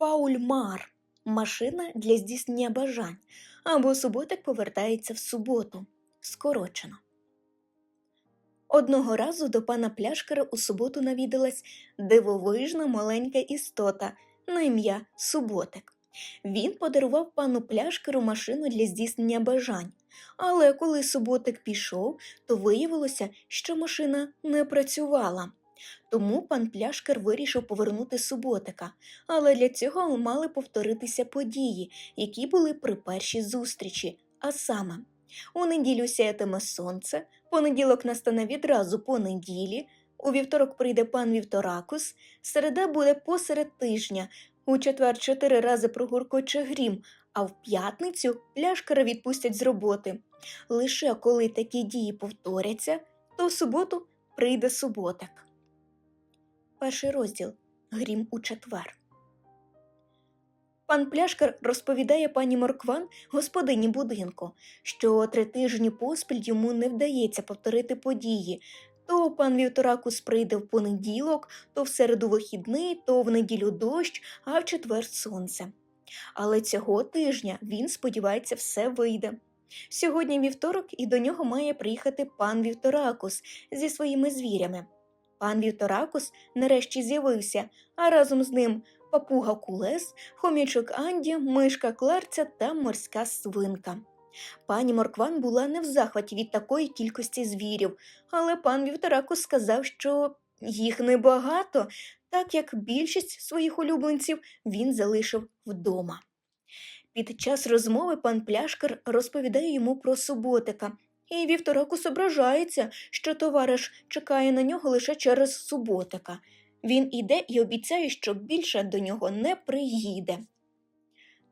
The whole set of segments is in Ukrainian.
Пауль Мар машина для здійснення бажань, або суботик повертається в суботу. Скорочено. Одного разу до пана пляшкера у суботу навідалась дивовижна маленька істота на ім'я Суботик. Він подарував пану пляшкеру машину для здійснення бажань. Але коли суботик пішов, то виявилося, що машина не працювала. Тому пан пляшкер вирішив повернути суботика, але для цього мали повторитися події, які були при першій зустрічі, а саме у неділю сяятиме сонце, понеділок настане відразу по неділі, у вівторок прийде пан Вівторакус, середа буде посеред тижня, у четвер чотири рази прогуркоче грім, а в п'ятницю пляшкара відпустять з роботи. Лише коли такі дії повторяться, то в суботу прийде суботик. Перший розділ Грім у четвер. Пан пляшкар розповідає пані Моркван, господині будинку, що три тижні поспіль йому не вдається повторити події. То пан Вівторакус прийде в понеділок, то в середу вихідний, то в неділю дощ, а в четвер сонце. Але цього тижня він сподівається, все вийде. Сьогодні вівторок, і до нього має приїхати пан Вівторакус зі своїми звірями. Пан Вівторакус нарешті з'явився, а разом з ним папуга Кулес, хомячок Анді, мишка Кларця та морська свинка. Пані Моркван була не в захваті від такої кількості звірів, але пан Вівторакус сказав, що їх небагато, так як більшість своїх улюбленців він залишив вдома. Під час розмови пан Пляшкар розповідає йому про суботика, і Вівторакус ображається, що товариш чекає на нього лише через суботика. Він іде і обіцяє, що більше до нього не приїде.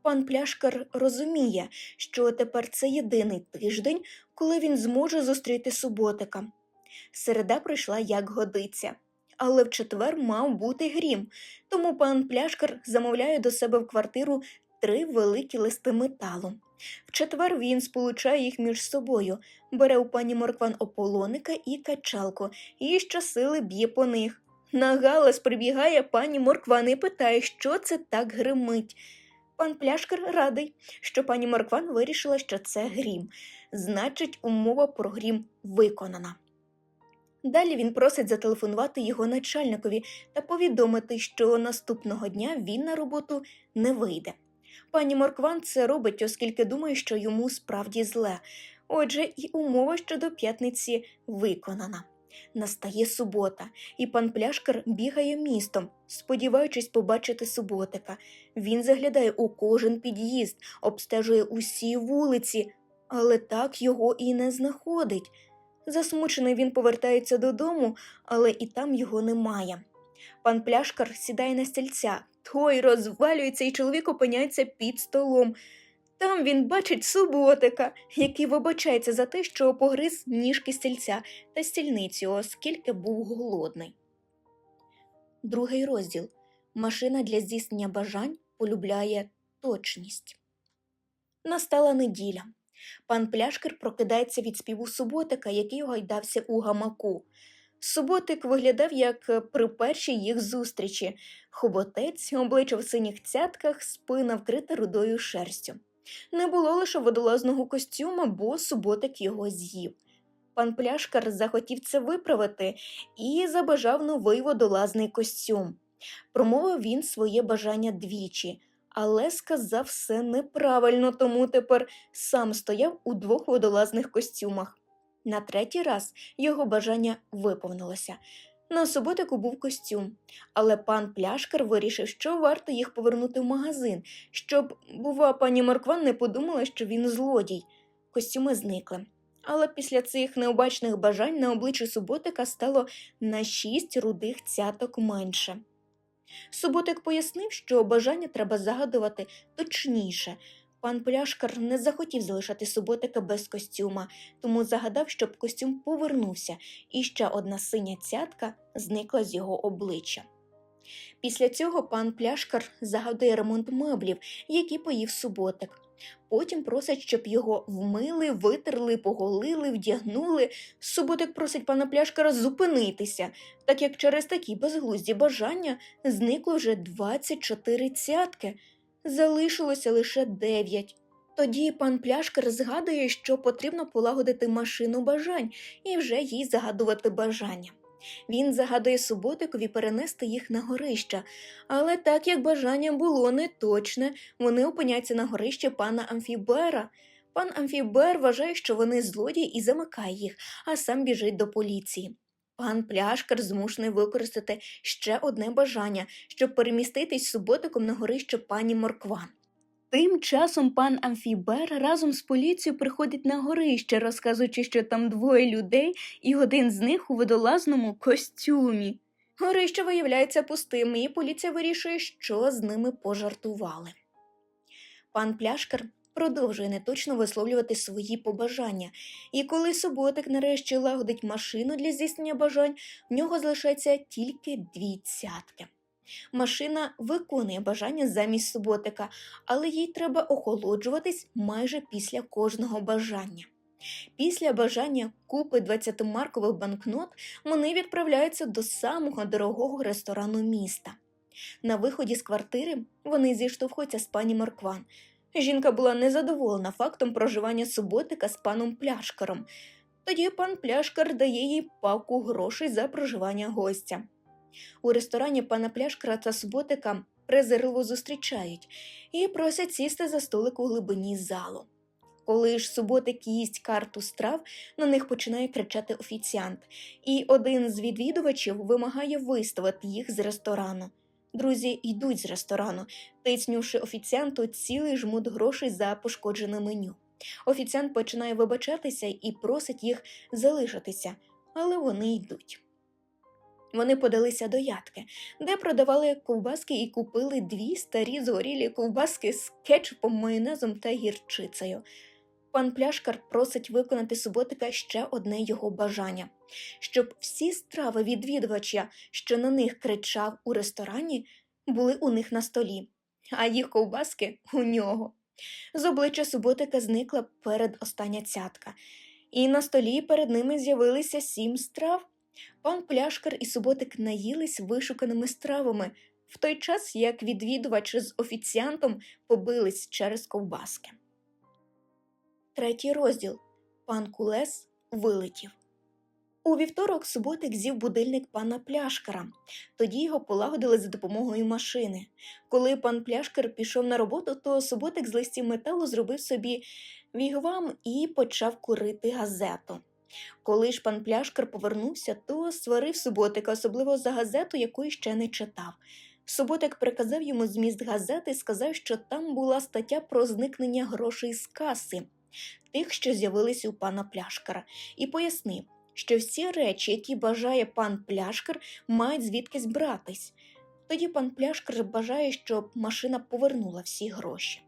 Пан Пляшкар розуміє, що тепер це єдиний тиждень, коли він зможе зустріти суботика. Середа прийшла як годиться, але в четвер мав бути грім, тому пан Пляшкар замовляє до себе в квартиру три великі листи металу. В четвер він сполучає їх між собою, бере у пані Моркван ополоника і качалку і щосили б'є по них. На галас прибігає пані Моркван і питає, що це так гримить. Пан Пляшкар радий, що пані Моркван вирішила, що це грім. Значить, умова про грім виконана. Далі він просить зателефонувати його начальникові та повідомити, що наступного дня він на роботу не вийде. Пані Моркван це робить, оскільки думає, що йому справді зле. Отже, і умова щодо п'ятниці виконана. Настає субота, і пан пляшкар бігає містом, сподіваючись побачити суботика. Він заглядає у кожен під'їзд, обстежує усі вулиці, але так його і не знаходить. Засмучений він повертається додому, але і там його немає. Пан пляшкар сідає на стільця, той розвалюється, і чоловік опиняється під столом. Там він бачить суботика, який вибачається за те, що погриз ніжки стільця та стільницю, оскільки був голодний. Другий розділ Машина для здійснення бажань полюбляє точність. Настала неділя. Пан пляшкер прокидається від співу суботика, який гайдався у гамаку. Суботик виглядав як при першій їх зустрічі хоботець, обличчя в синіх цятках, спина вкрита рудою шерстю. Не було лише водолазного костюма, бо суботик його з'їв. Пан пляшкар захотів це виправити і забажав новий водолазний костюм. Промовив він своє бажання двічі, але сказав все неправильно, тому тепер сам стояв у двох водолазних костюмах. На третій раз його бажання виповнилося. На суботику був костюм, але пан пляшкар вирішив, що варто їх повернути в магазин, щоб, бува, пані Моркван не подумала, що він злодій. Костюми зникли. Але після цих необачних бажань на обличчі суботика стало на шість рудих цяток менше. Суботик пояснив, що бажання треба загадувати точніше. Пан пляшкар не захотів залишати суботика без костюма, тому загадав, щоб костюм повернувся, і ще одна синя цятка зникла з його обличчя. Після цього пан пляшкар загадує ремонт меблів, які поїв суботик. Потім просять, щоб його вмили, витерли, поголили, вдягнули. Суботик просить пана пляшкара зупинитися, так як через такі безглузді бажання зникло вже 24 цятки. Залишилося лише 9. Тоді пан пляшкар згадує, що потрібно полагодити машину бажань і вже їй загадувати бажання. Він загадує суботикові перенести їх на горище, але так як бажання було неточне, вони опиняться на горищі пана Амфібера. Пан Амфібер вважає, що вони злодії і замикає їх, а сам біжить до поліції. Пан пляшкар змушений використати ще одне бажання, щоб переміститись суботиком на горище пані Моркван. Тим часом пан Амфібер разом з поліцією приходить на горище, розказуючи, що там двоє людей, і один з них у водолазному костюмі. Горище виявляється пустим, і поліція вирішує, що з ними пожартували. Пан пляшкар продовжує неточно висловлювати свої побажання, і коли суботик нарешті лагодить машину для здійснення бажань, в нього залишається тільки дві цятки. Машина виконує бажання замість суботика, але їй треба охолоджуватись майже після кожного бажання. Після бажання купи 20-маркових банкнот вони відправляються до самого дорогого ресторану міста. На виході з квартири вони зіштовхуються з пані Моркван. Жінка була незадоволена фактом проживання суботика з паном пляшкаром. Тоді пан пляшкар дає їй паку грошей за проживання гостя. У ресторані пана пляшкара та суботика презирливо зустрічають і просять сісти за столик у глибині залу. Коли ж суботик їсть карту страв, на них починає кричати офіціант, і один з відвідувачів вимагає виставити їх з ресторану. Друзі йдуть з ресторану, тиснювши офіціанту цілий жмут грошей за пошкоджене меню. Офіціант починає вибачатися і просить їх залишитися, але вони йдуть. Вони подалися до ядки, де продавали ковбаски і купили дві старі згорілі ковбаски з кетчупом, майонезом та гірчицею. Пан пляшкар просить виконати суботика ще одне його бажання, щоб всі страви відвідувача, що на них кричав у ресторані, були у них на столі, а їх ковбаски у нього. З обличчя суботика зникла перед остання цятка, і на столі перед ними з'явилися сім страв. Пан пляшкар і суботик наїлись вишуканими стравами, в той час як відвідувач з офіціантом побились через ковбаски. Третій розділ Пан Кулес вилетів. У вівторок суботик зів будильник пана пляшкара. Тоді його полагодили за допомогою машини. Коли пан пляшкар пішов на роботу, то суботик з листів металу зробив собі вігвам і почав курити газету. Коли ж пан пляшкар повернувся, то сварив суботика, особливо за газету, яку ще не читав. Суботик приказав йому зміст газети і сказав, що там була стаття про зникнення грошей з каси, тих, що з'явились у пана пляшкара, і пояснив, що всі речі, які бажає пан пляшкар, мають звідкись братись. Тоді пан пляшкар бажає, щоб машина повернула всі гроші.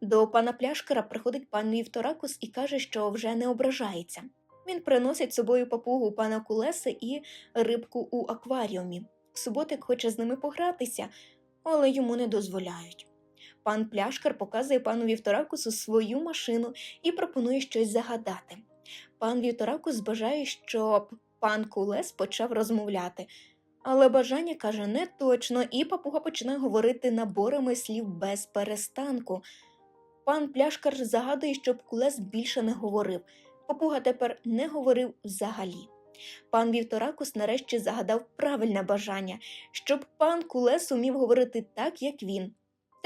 До пана пляшкара приходить пан Вівторакус і каже, що вже не ображається. Він приносить з собою папугу пана Кулеси і рибку у акваріумі. Суботик хоче з ними погратися, але йому не дозволяють. Пан пляшкар показує пану Вівторакусу свою машину і пропонує щось загадати. Пан Вівторакус бажає, щоб пан Кулес почав розмовляти. Але бажання каже не точно, і папуга починає говорити наборами слів без перестанку. Пан пляшкар загадує, щоб кулес більше не говорив. Папуга тепер не говорив взагалі. Пан Вівторакус нарешті загадав правильне бажання, щоб пан Кулес умів говорити так, як він.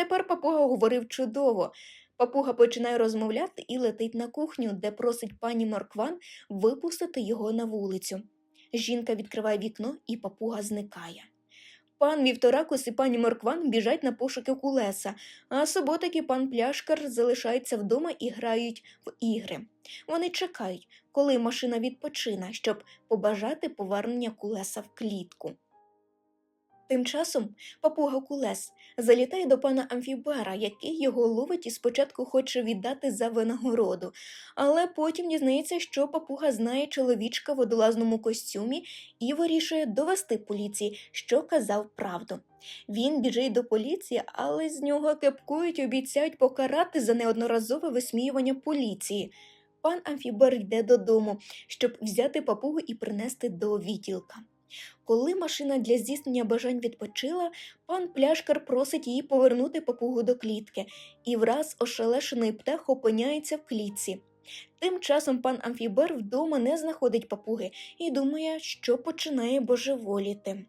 Тепер папуга говорив чудово. Папуга починає розмовляти і летить на кухню, де просить пані Моркван випустити його на вулицю. Жінка відкриває вікно, і папуга зникає. Пан Вівторакус і пані Моркван біжать на пошуки кулеса, а суботик і пан Пляшкар залишаються вдома і грають в ігри. Вони чекають, коли машина відпочине, щоб побажати повернення кулеса в клітку. Тим часом папуга Кулес залітає до пана Амфібера, який його ловить і спочатку хоче віддати за винагороду, але потім дізнається, що папуга знає чоловічка в водолазному костюмі і вирішує довести поліції, що казав правду. Він біжить до поліції, але з нього кепкують і обіцяють покарати за неодноразове висміювання поліції. Пан Амфібер йде додому, щоб взяти папугу і принести до відділка. Коли машина для здійснення бажань відпочила, пан пляшкар просить її повернути папугу до клітки, і враз ошелешений птах опиняється в клітці. Тим часом пан Амфібер вдома не знаходить папуги і думає, що починає божеволіти.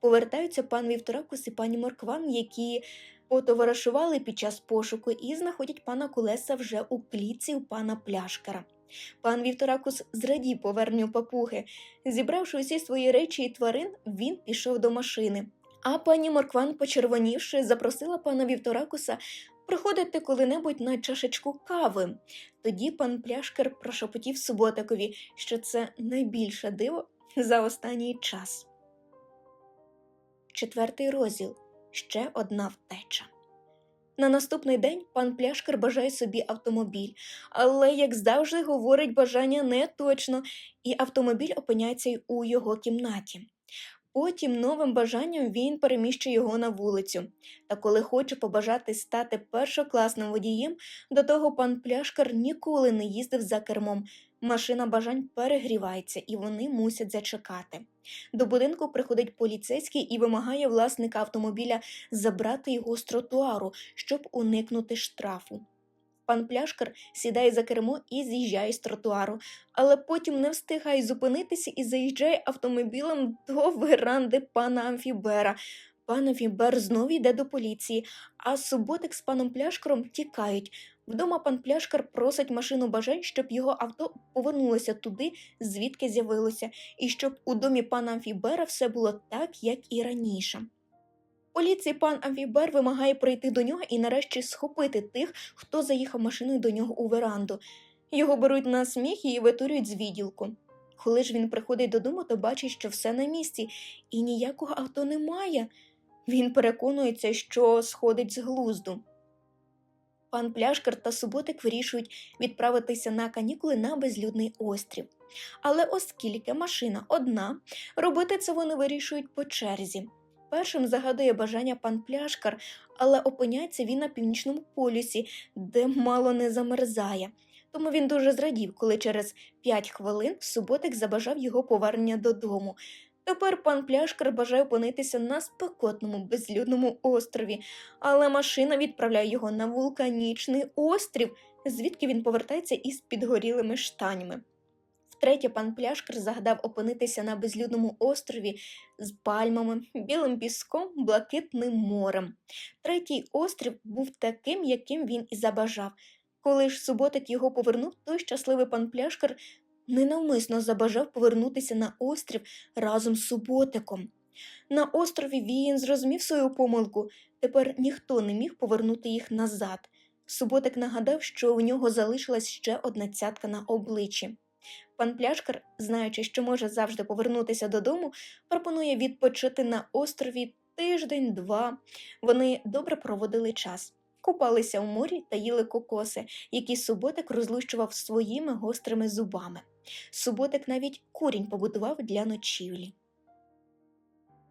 Повертаються пан Вівторакус і пані Моркван, які потоваришували під час пошуку і знаходять пана Кулеса вже у клітці у пана пляшкара. Пан Вівторакус зрадів поверненню папуги. Зібравши усі свої речі і тварин, він пішов до машини. А пані Моркван, почервонівши, запросила пана Вівторакуса приходити коли-небудь на чашечку кави. Тоді пан пляшкар прошепотів суботакові, що це найбільше диво за останній час. Четвертий розділ ще одна втеча. На наступний день пан пляшкар бажає собі автомобіль, але, як завжди, говорить бажання не точно, і автомобіль опиняється у його кімнаті. Потім новим бажанням він переміщує його на вулицю. Та коли хоче побажати стати першокласним водієм, до того пан пляшкар ніколи не їздив за кермом. Машина бажань перегрівається, і вони мусять зачекати. До будинку приходить поліцейський і вимагає власника автомобіля забрати його з тротуару, щоб уникнути штрафу. Пан пляшкар сідає за кермо і з'їжджає з тротуару, але потім не встигає зупинитися і заїжджає автомобілем до веранди пана Амфібера. Пан Амфібер знову йде до поліції, а суботик з паном пляшкаром тікають. Вдома пан пляшкар просить машину бажань, щоб його авто повернулося туди, звідки з'явилося, і щоб у домі пана Амфібера все було так, як і раніше. Поліції пан Амфібер вимагає прийти до нього і нарешті схопити тих, хто заїхав машиною до нього у веранду. Його беруть на сміх і витурюють з відділку. Коли ж він приходить додому, то бачить, що все на місці, і ніякого авто немає. Він переконується, що сходить з глузду. Пан Пляшкар та Суботик вирішують відправитися на канікули на безлюдний острів. Але оскільки машина одна, робити це вони вирішують по черзі. Першим загадує бажання пан Пляшкар, але опиняється він на північному полюсі, де мало не замерзає. Тому він дуже зрадів, коли через п'ять хвилин суботик забажав його повернення додому. Тепер пан Пляшкар бажає опинитися на спекотному безлюдному острові, але машина відправляє його на вулканічний острів, звідки він повертається із підгорілими штанями. Втретє, пан Пляшкар загадав опинитися на безлюдному острові з пальмами, білим піском, блакитним морем. Третій острів був таким, яким він і забажав. Коли ж суботик його повернув, той щасливий пан Пляшкар ненавмисно забажав повернутися на острів разом з суботиком. На острові він зрозумів свою помилку, тепер ніхто не міг повернути їх назад. Суботик нагадав, що у нього залишилась ще одна цятка на обличчі. Пан Пляшкар, знаючи, що може завжди повернутися додому, пропонує відпочити на острові тиждень-два. Вони добре проводили час, купалися у морі та їли кокоси, які суботик розлущував своїми гострими зубами. Суботик навіть курінь побудував для ночівлі.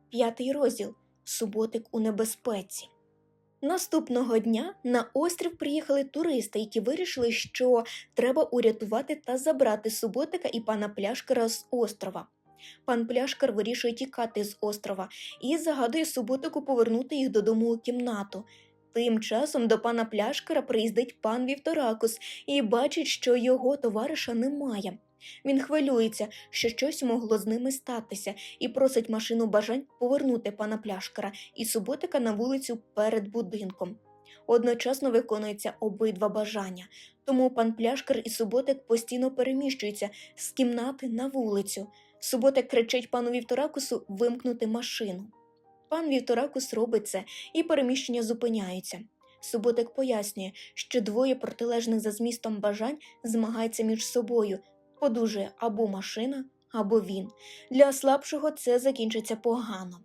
П'ятий розділ Суботик у небезпеці. Наступного дня на острів приїхали туристи, які вирішили, що треба урятувати та забрати суботика і пана пляшкара з острова. Пан пляшкар вирішує тікати з острова і загадує суботику повернути їх додому у кімнату. Тим часом до пана пляшкара приїздить пан Вівторакус і бачить, що його товариша немає. Він хвилюється, що щось могло з ними статися, і просить машину бажань повернути пана пляшкара і суботика на вулицю перед будинком. Одночасно виконуються обидва бажання, тому пан пляшкар і суботик постійно переміщуються з кімнати на вулицю. Суботик кричить пану Вівторакусу вимкнути машину. Пан Вівторакус робить це, і переміщення зупиняються. Суботик пояснює, що двоє протилежних за змістом бажань змагаються між собою, подужує або машина, або він. Для слабшого це закінчиться погано.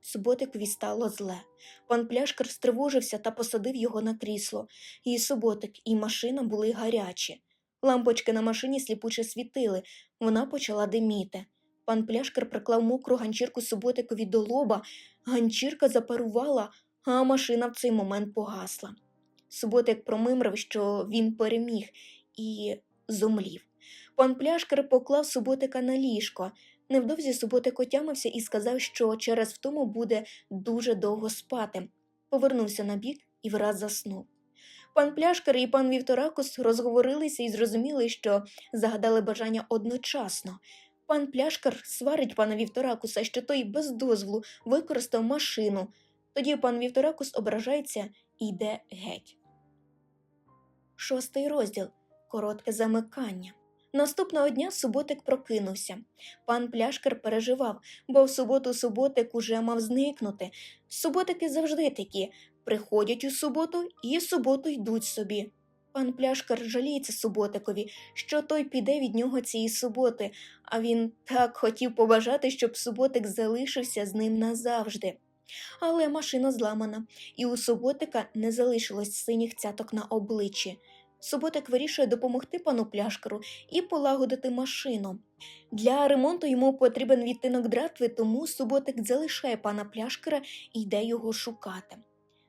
Суботикові стало зле. Пан пляшкар стривожився та посадив його на крісло. І суботик, і машина були гарячі. Лампочки на машині сліпуче світили, вона почала диміти. Пан пляшкар приклав мокру ганчірку суботикові до лоба, ганчірка запарувала, а машина в цей момент погасла. Суботик промимрив, що він переміг і зомлів. Пан пляшкар поклав суботика на ліжко. Невдовзі суботик отямився і сказав, що через втому буде дуже довго спати. Повернувся на бік і враз заснув. Пан пляшкар і пан Вівторакус розговорилися і зрозуміли, що загадали бажання одночасно. Пан пляшкар сварить пана Вівторакуса, що той без дозволу використав машину. Тоді пан Вівторакус ображається і йде геть. Шостий розділ коротке замикання. Наступного дня суботик прокинувся. Пан пляшкар переживав, бо в суботу суботик уже мав зникнути. Суботики завжди такі приходять у суботу і суботу йдуть собі. Пан пляшкар жаліється суботикові, що той піде від нього цієї суботи, а він так хотів побажати, щоб суботик залишився з ним назавжди. Але машина зламана, і у суботика не залишилось синіх цяток на обличчі. Суботик вирішує допомогти пану пляшкару і полагодити машину. Для ремонту йому потрібен відтинок дратви, тому суботик залишає пана пляшкара і йде його шукати.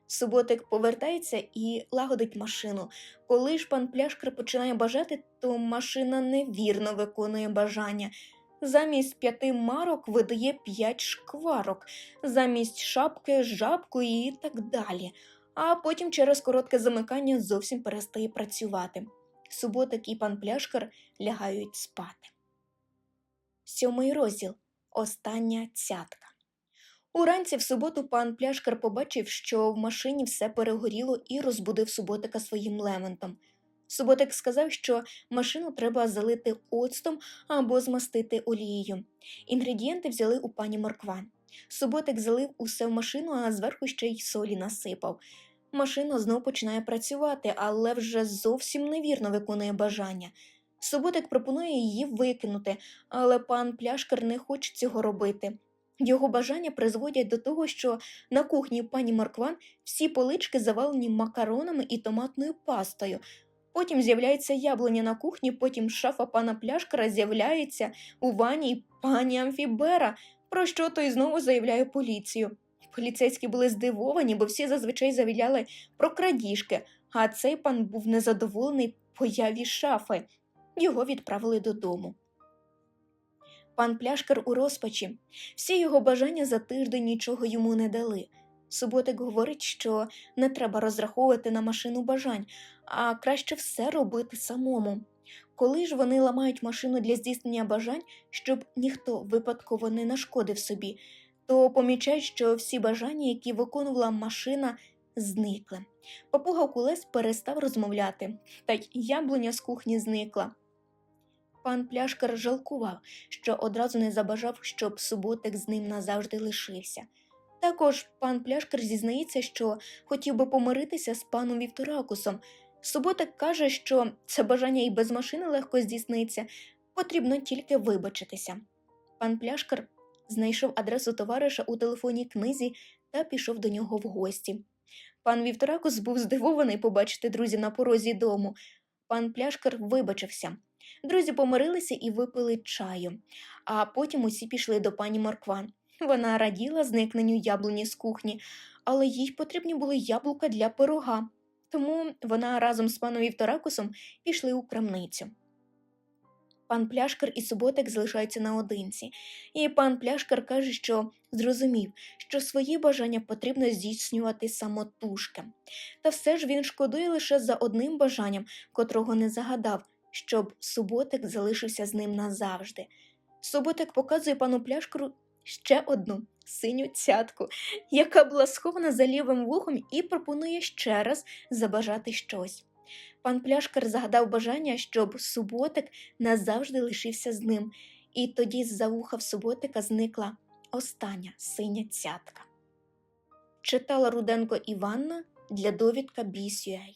Суботик повертається і лагодить машину. Коли ж пан пляшкар починає бажати, то машина невірно виконує бажання. Замість п'яти марок видає п'ять шкварок, замість шапки жабку і так далі. А потім через коротке замикання зовсім перестає працювати. Суботик і пан пляшкар лягають спати. Сьомий розділ. Остання цятка. Уранці в суботу пан пляшкар побачив, що в машині все перегоріло і розбудив суботика своїм лементом. Суботик сказав, що машину треба залити оцтом або змастити олією. Інгредієнти взяли у пані Моркван. Суботик залив усе в машину, а зверху ще й солі насипав. Машина знов починає працювати, але вже зовсім невірно виконує бажання. Суботик пропонує її викинути, але пан пляшкар не хоче цього робити. Його бажання призводять до того, що на кухні пані Маркван всі полички завалені макаронами і томатною пастою. Потім з'являється яблуня на кухні, потім шафа пана пляшкара з'являється у ванні пані Амфібера, про що той знову заявляє поліцію. Поліцейські були здивовані, бо всі зазвичай завіляли про крадіжки, а цей пан був незадоволений появі шафи. Його відправили додому. Пан пляшкар у розпачі. Всі його бажання за тиждень нічого йому не дали. Суботик говорить, що не треба розраховувати на машину бажань, а краще все робити самому. Коли ж вони ламають машину для здійснення бажань, щоб ніхто випадково не нашкодив собі, то помічають, що всі бажання, які виконувала машина, зникли. Папуга Кулес перестав розмовляти, та й яблуня з кухні зникла. Пан пляшкар жалкував, що одразу не забажав, щоб суботик з ним назавжди лишився. Також пан пляшкар зізнається, що хотів би помиритися з паном Вівторакусом. Суботик каже, що це бажання і без машини легко здійсниться, потрібно тільки вибачитися. Пан пляшкар знайшов адресу товариша у телефонній книзі та пішов до нього в гості. Пан Вівторакус був здивований побачити друзів на порозі дому. Пан пляшкар вибачився. Друзі помирилися і випили чаю, а потім усі пішли до пані Моркван. Вона раділа зникненню яблуні з кухні, але їй потрібні були яблука для пирога. Тому вона разом з паном Вівторакусом пішли у крамницю. Пан пляшкар і суботик залишаються наодинці, і пан пляшкар каже, що зрозумів, що свої бажання потрібно здійснювати самотужки. Та все ж він шкодує лише за одним бажанням, котрого не загадав, щоб суботик залишився з ним назавжди. Суботик показує пану пляшкару ще одну синю цятку, яка була схована за лівим вухом, і пропонує ще раз забажати щось. Пан пляшкар загадав бажання, щоб суботик назавжди лишився з ним, і тоді з-за вуха в суботика зникла остання синя цятка. Читала Руденко Іванна для довідка BCI.